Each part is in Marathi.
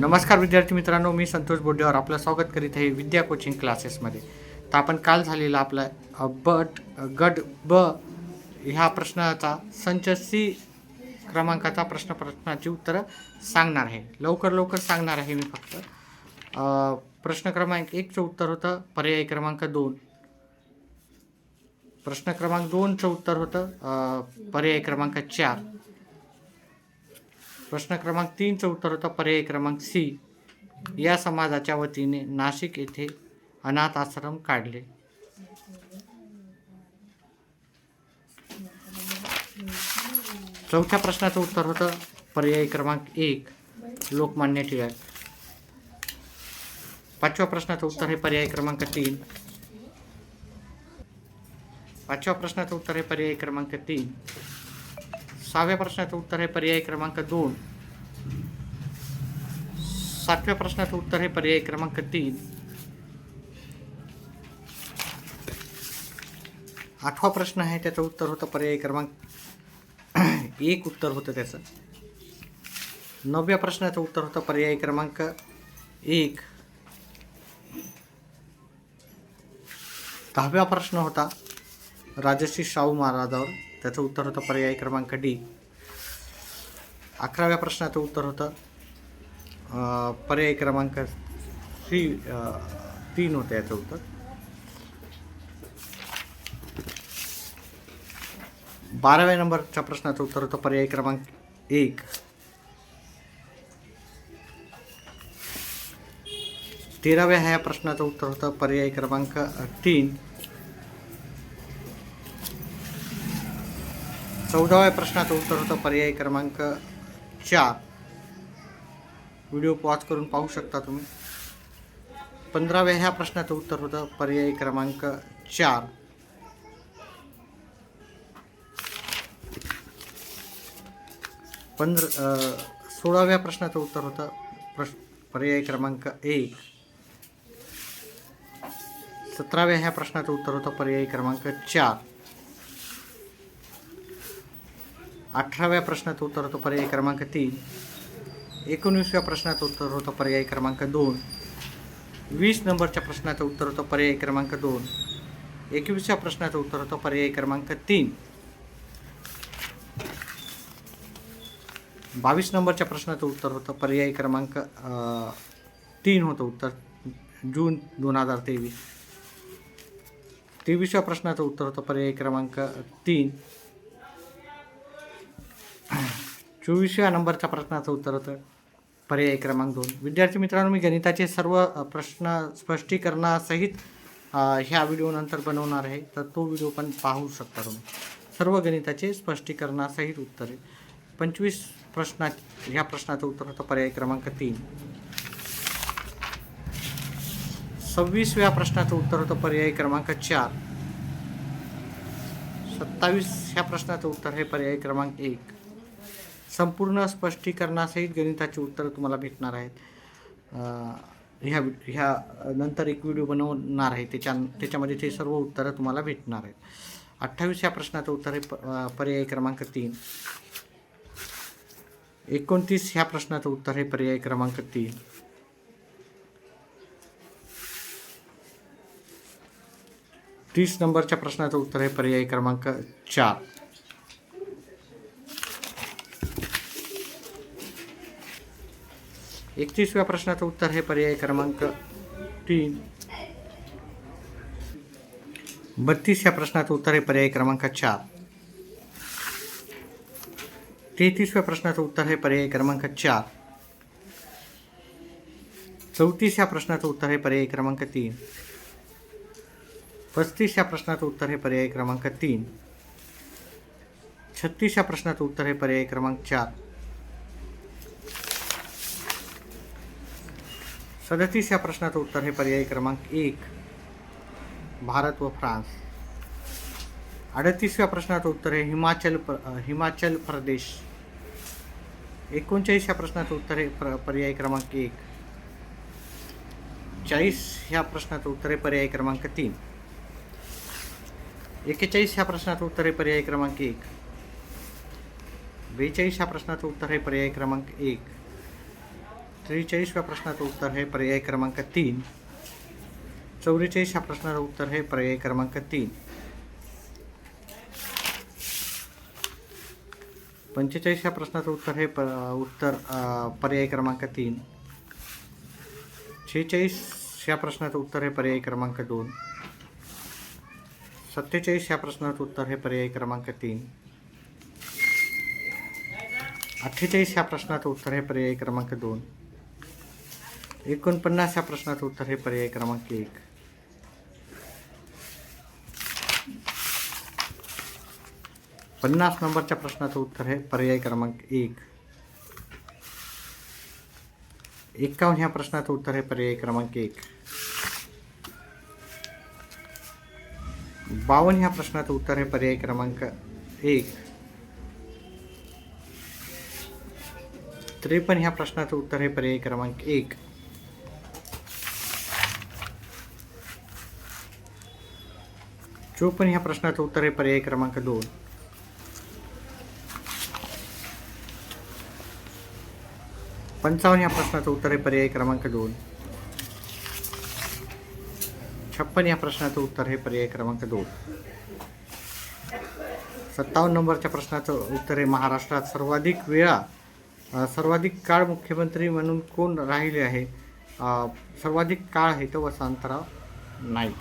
नमस्कार विद्यार्थी मित्रांनो मी संतोष बोड्डेवर आपलं स्वागत करीत आहे विद्या कोचिंग क्लासेसमध्ये तर आपण काल झालेला आपला बट गट ब ह्या प्रश्नाचा संच सी क्रमांकाचा प्रश्न प्रश्नाची उत्तरं सांगणार आहे. लवकर लवकर सांगणार आहे मी फक्त. प्रश्न क्रमांक एकचं उत्तर होतं पर्याय क्रमांक दोन. प्रश्न क्रमांक दोनचं उत्तर होतं पर्याय क्रमांक चार. प्रश्न क्रमांक तीनचं उत्तर होतं पर्याय क्रमांक सी. या समाजाच्या वतीने नाशिक येथे अनाथ आश्रम काढले. चौथ्या प्रश्नाचं उत्तर होतं पर्याय क्रमांक एक लोकमान्य टिळक. पाचव्या प्रश्नाचं उत्तर आहे पर्याय क्रमांक तीन. पाचव्या प्रश्नाचं उत्तर आहे पर्याय क्रमांक तीन. सहाव्या प्रश्नाचं उत्तर आहे पर्याय क्रमांक दोन. सातव्या प्रश्नाचं उत्तर आहे पर्याय क्रमांक तीन. आठवा प्रश्न आहे त्याचं उत्तर होतं पर्याय क्रमांक एक उत्तर होतं त्याचं. नवव्या प्रश्नाचं उत्तर होतं पर्याय क्रमांक एक. दहाव्या प्रश्न होता राजश्री शाहू महाराजावर. त्याचं उत्तर होतं पर्याय क्रमांक डी. अकराव्या प्रश्नाचं उत्तर होतं. पर्याय क्रमांक सी तीन होतं याचं उत्तर. बाराव्या नंबरच्या प्रश्नाचं उत्तर होतं पर्याय क्रमांक एक. तेराव्या ह्या प्रश्नाचं उत्तर होतं पर्याय क्रमांक तीन. चौदाव्या प्रश्नाचं उत्तर होतं पर्याय क्रमांक चार. व्हिडिओ पॉज करून पाहू शकता तुम्ही. पंधराव्या ह्या प्रश्नाचं उत्तर होतं पर्याय क्रमांक चार. पंधरा सोळाव्या प्रश्नाचं उत्तर होतं प्रश पर्याय क्रमांक एक. सतराव्या ह्या प्रश्नाचं उत्तर होतं पर्याय क्रमांक चार. अठराव्या प्रश्नाचं उत्तर होतं पर्याय क्रमांक तीन. एकोणीसव्या प्रश्नाचं उत्तर होतं पर्याय क्रमांक दोन. वीस नंबरच्या प्रश्नाचं उत्तर होतं पर्याय क्रमांक दोन. एकवीसव्या प्रश्नाचं उत्तर होतं पर्याय क्रमांक तीन. बावीस नंबरच्या प्रश्नाचं उत्तर होतं पर्याय क्रमांक तीन होतं उत्तर. जून दोन हजार तेवीस. तेवीसव्या प्रश्नाचं उत्तर होतं पर्याय क्रमांक तीन. चोवीसव्या नंबरच्या प्रश्नाचं उत्तर होतं. पर्याय क्रमांक दोन. विद्यार्थी मित्रांनो मी गणिताचे सर्व प्रश्न स्पष्टीकरणासहित ह्या व्हिडिओनंतर बनवणार आहे. तर तो व्हिडिओ पण पाहू शकता तुम्ही. सर्व गणिताचे स्पष्टीकरणासहित उत्तरे. पंचवीस प्रश्ना ह्या प्रश्नाचं उत्तर होतं पर्याय क्रमांक तीन. सव्वीसव्या प्रश्नाचं उत्तर होतं पर्याय क्रमांक चार. सत्तावीस ह्या प्रश्नाचं उत्तर हे पर्याय क्रमांक एक. संपूर्ण स्पष्टीकरणासहित गणिताची उत्तरं तुम्हाला भेटणार आहेत. ह्या ह्या नंतर एक व्हिडिओ बनवणार आहे. त्याच्या त्याच्यामध्ये ते सर्व उत्तरं तुम्हाला भेटणार आहेत. अठ्ठावीस ह्या प्रश्नाचं उत्तर आहे प- पर्याय क्रमांक तीन. एकोणतीस ह्या प्रश्नाचं उत्तर आहे पर्याय क्रमांक तीन. तीस नंबरच्या प्रश्नाचं उत्तर आहे पर्याय क्रमांक चार. एकतीसव्या प्रश्नाचं उत्तर आहे पर्याय क्रमांक तीन। बत्तीस या प्रश्नाचं उत्तर आहे पर्याय क्रमांक चार। तेहतीसव्या प्रश्नाचं उत्तर आहे पर्याय क्रमांक चार। चौतीस या प्रश्नाचं उत्तर आहे पर्याय क्रमांक तीन। पस्तीस या प्रश्नाचं उत्तर आहे पर्याय क्रमांक तीन। छत्तीस या प्रश्नाचं उत्तर आहे पर्याय क्रमांक चार। सदतीस या प्रश्नाचं उत्तर आहे पर्याय क्रमांक एक, भारत व फ्रान्स. अडतीसव्या प्रश्नाचं उत्तर आहे हिमाचल प्र हिमाचल प्रदेश. एकोणचाळीस या प्रश्नाचं उत्तर आहे प्र, पर्याय क्रमांक एक. चाळीस ह्या प्रश्नाचं उत्तर आहे पर्याय क्रमांक तीन. एक्केचाळीस ह्या प्रश्नाचं उत्तर आहे पर्याय क्रमांक एक. बेचाळीस ह्या प्रश्नाचं उत्तर आहे पर्याय क्रमांक एक. त्रेचाळीसव्या प्रश्नाचं उत्तर हे पर्याय क्रमांक तीन. चौवेचाळीस ह्या प्रश्नाचं उत्तर हे पर्याय क्रमांक तीन. पंचेचाळीस ह्या प्रश्नाचं उत्तर हे प उत्तर पर्याय क्रमांक तीन. शेहेचाळीस ह्या प्रश्नाचं उत्तर हे पर्याय क्रमांक दोन. सत्तेचाळीस ह्या प्रश्नाचं उत्तर हे पर्याय क्रमांक तीन. अठ्ठेचाळीस ह्या प्रश्नाचं उत्तर हे पर्याय क्रमांक दोन. एकोणपन्नास ह्या प्रश्नाचं उत्तर हे पर्याय क्रमांक एक. पन्नास नंबरच्या प्रश्नाचं उत्तर हे पर्याय क्रमांक एक. एकावन्न ह्या प्रश्नाचं उत्तर आहे पर्याय क्रमांक एक. बावन्न ह्या प्रश्नाचं उत्तर हे पर्याय क्रमांक एक. त्रेपन्न ह्या प्रश्नाचं उत्तर हे पर्याय क्रमांक एक. चोपन्न ह्या प्रश्नाचं उत्तर आहे पर्याय क्रमांक दोन. पंचावन्न ह्या प्रश्नाचं उत्तर आहे पर्याय क्रमांक दोन. छप्पन या प्रश्नाचं उत्तर आहे पर्याय क्रमांक दोन. सत्तावन्न नंबरच्या प्रश्नाचं उत्तर आहे महाराष्ट्रात सर्वाधिक वेळा सर्वाधिक काळ मुख्यमंत्री म्हणून कोण राहिले आहे? सर्वाधिक काळ आहे तो वसंतराव नाईक.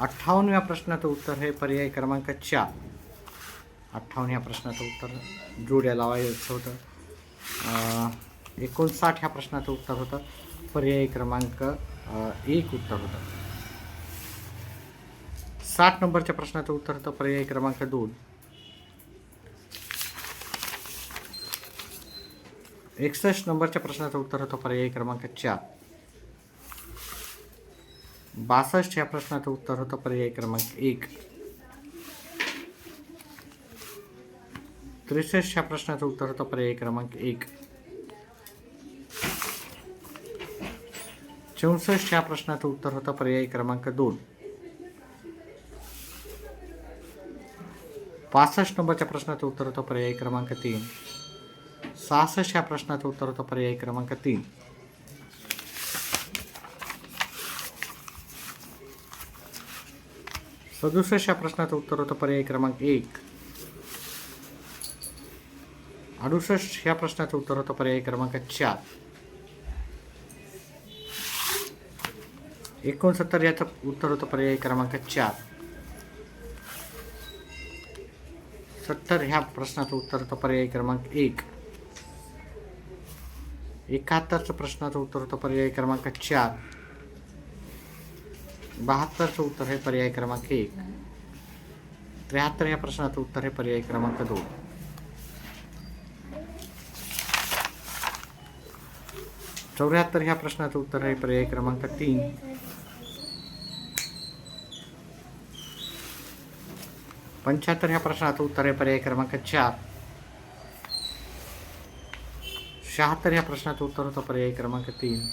अठ्ठावन्नव्या प्रश्नाचं उत्तर हे पर्याय क्रमांक चार. अठ्ठावन्न ह्या प्रश्नाचं उत्तर जोड्या लावायचं होतं. एकोणसाठ ह्या प्रश्नाचं उत्तर होतं. पर्याय क्रमांक एक उत्तर होतं. साठ नंबरच्या प्रश्नाचं उत्तर होतं पर्याय क्रमांक दोन. एकसष्ट नंबरच्या प्रश्नाचं उत्तर होतं पर्याय क्रमांक चार. बासष्ट या प्रश्नाचं उत्तर होतं पर्याय क्रमांक एक. त्रेसष्ट ह्या प्रश्नाचं उत्तर होतं पर्याय क्रमांक एक. चौसष्ट या प्रश्नाचं उत्तर होतं पर्याय क्रमांक दोन. पासष्ट नंबरच्या प्रश्नाचं उत्तर होतं पर्याय क्रमांक तीन. सहासष्ट ह्या प्रश्नाचं उत्तर होतं पर्याय क्रमांक तीन. सदुसष्ट ह्या प्रश्नाचं उत्तर होतं पर्याय क्रमांक एक अडुसष्ट ह्या प्रश्नाचं उत्तर होतं पर्याय क्रमांक चार एकोणसत्तर याचं उत्तर होतं पर्याय क्रमांक चार सत्तर ह्या प्रश्नाचं उत्तर होतं पर्याय क्रमांक एक एकाहत्तरचं प्रश्नाचं उत्तर होतं पर्याय क्रमांक चार बहात्तरचं उत्तर आहे पर्याय क्रमांक एक. त्र्याहत्तर या प्रश्नाचं उत्तर आहे पर्याय क्रमांक दोन. चौऱ्याहत्तर ह्या प्रश्नाचं उत्तर आहे पर्याय क्रमांक तीन. पंच्याहत्तर ह्या प्रश्नाचं उत्तर आहे पर्याय क्रमांक चार. शहात्तर ह्या प्रश्नाचं उत्तर होतं पर्याय क्रमांक तीन.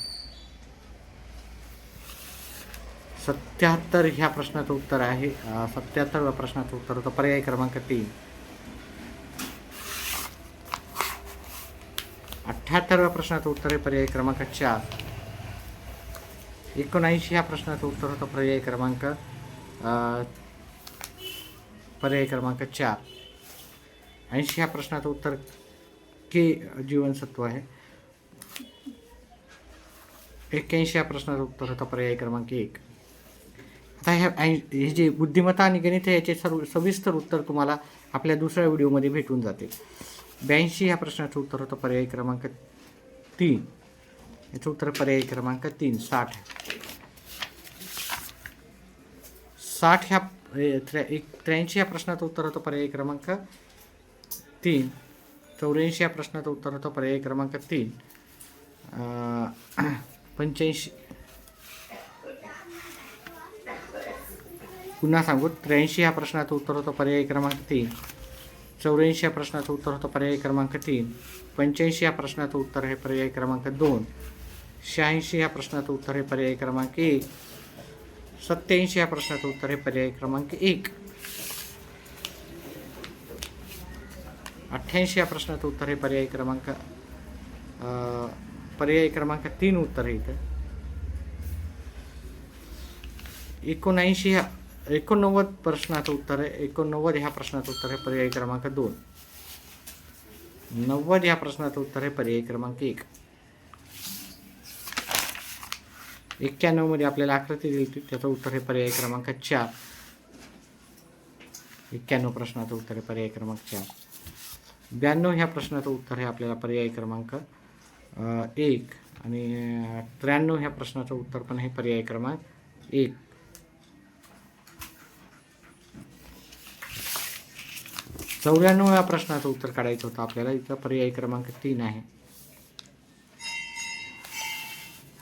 सत्याहत्तर ह्या प्रश्नाचं उत्तर आहे. सत्याहत्तरव्या प्रश्नाचं उत्तर होतं. पर्याय क्रमांक तीन. अठ्ठ्याहत्तरव्या प्रश्नाचं उत्तर आहे पर्याय क्रमांक चार. एकोणऐंशी ह्या प्रश्नाचं उत्तर होतं पर्याय क्रमांक पर्याय क्रमांक चार. ऐंशी ह्या प्रश्नाचं उत्तर के जीवनसत्व आहे. एक्क्याऐंशी या प्रश्नाचं उत्तर होतं पर्याय क्रमांक एक. आता ह्या ऐं हे जे बुद्धिमत्ता आणि गणित आहे याचे सर्व सविस्तर उत्तर तुम्हाला आपल्या दुसऱ्या व्हिडिओमध्ये भेटून जाते ब्याऐंशी ह्या प्रश्नाचं उत्तर होतं पर्याय क्रमांक तीन. याचं उत्तर पर्याय क्रमांक तीन साठ साठ ह्या त्र्या एक त्र्याऐंशी या प्रश्नाचं उत्तर होतं पर्याय क्रमांक तीन. चौऱ्याऐंशी या प्रश्नाचं उत्तर होतं पर्याय क्रमांक तीन. पंच्याऐंशी पुन्हा सांगू त्र्याऐंशी ह्या प्रश्नाचं उत्तर होतं पर्याय क्रमांक तीन. चौऱ्याऐंशी या प्रश्नाचं उत्तर होतं पर्याय क्रमांक तीन. पंच्याऐंशी या प्रश्नाचं उत्तर आहे पर्याय क्रमांक दोन. शहाऐंशी ह्या प्रश्नाचं उत्तर आहे पर्याय क्रमांक एक. सत्याऐंशी या प्रश्नाचं उत्तर आहे पर्याय क्रमांक एक. अठ्ठ्याऐंशी या प्रश्नाचं उत्तर आहे पर्याय क्रमांक पर्याय क्रमांक तीन उत्तर आहे इथं. एकोणऐंशी ह्या एकोणनव्वद प्रश्नाचं उत्तर आहे. एकोणनव्वद ह्या प्रश्नाचं उत्तर आहे पर्याय क्रमांक दोन. नव्वद ह्या प्रश्नाचं उत्तर आहे पर्याय क्रमांक एक. एक्क्याण्णवमध्ये आपल्याला आकृती दिली होती त्याचं उत्तर आहे पर्याय क्रमांक चार. एक्क्याण्णव प्रश्नाचं उत्तर आहे पर्याय क्रमांक चार. ब्याण्णव ह्या प्रश्नाचं उत्तर आहे आपल्याला पर्याय क्रमांक एक. आणि त्र्याण्णव ह्या प्रश्नाचं उत्तर पण आहे पर्याय क्रमांक एक. चौऱ्याण्णव या प्रश्नाचं उत्तर काढायचं होतं आपल्याला. इथं पर्याय क्रमांक तीन आहे.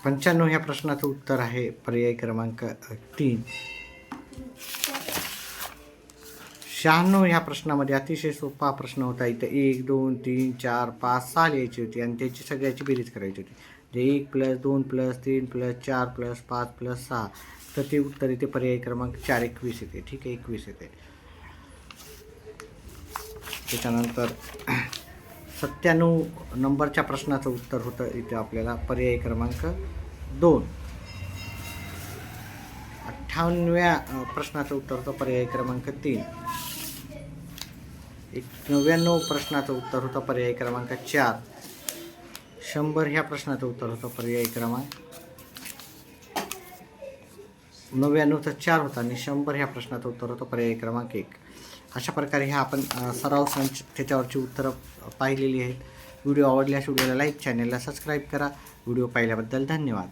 पंच्याण्णव ह्या प्रश्नाचं उत्तर आहे पर्याय क्रमांक तीन. शहाण्णव ह्या प्रश्नामध्ये अतिशय सोपा प्रश्न होता. इथं एक दोन तीन चार पाच सहा लिहायची होती आणि त्याची सगळ्याची बेरीज करायची होती. जे एक प्लस दोन प्लस तीन प्लस चार प्लस पाच प्लस सहा. तर ते उत्तर इथे पर्याय क्रमांक चार एकवीस येते. ठीक आहे एकवीस येते. त्याच्यानंतर सत्त्याण्णव नंबरच्या प्रश्नाचं उत्तर होतं इथे आपल्याला. पर्याय क्रमांक दोन. अठ्ठावन्नव्या प्रश्नाचं उत्तर होतं पर्याय क्रमांक तीन. एक नव्याण्णव प्रश्नाचं उत्तर होतं पर्याय क्रमांक चार. शंभर ह्या प्रश्नाचं उत्तर होतं पर्याय क्रमांक नव्याण्णवचा चार होता आणि शंभर ह्या प्रश्नाचं उत्तर होतं पर्याय क्रमांक एक. अशा प्रकारे ह्या आपण सराव संच त्याच्यावरची उत्तरं पाहिलेली आहेत. व्हिडिओ आवडल्यास व्हिडिओला लाईक चॅनलला सबस्क्राईब करा. व्हिडिओ पाहिल्याबद्दल धन्यवाद.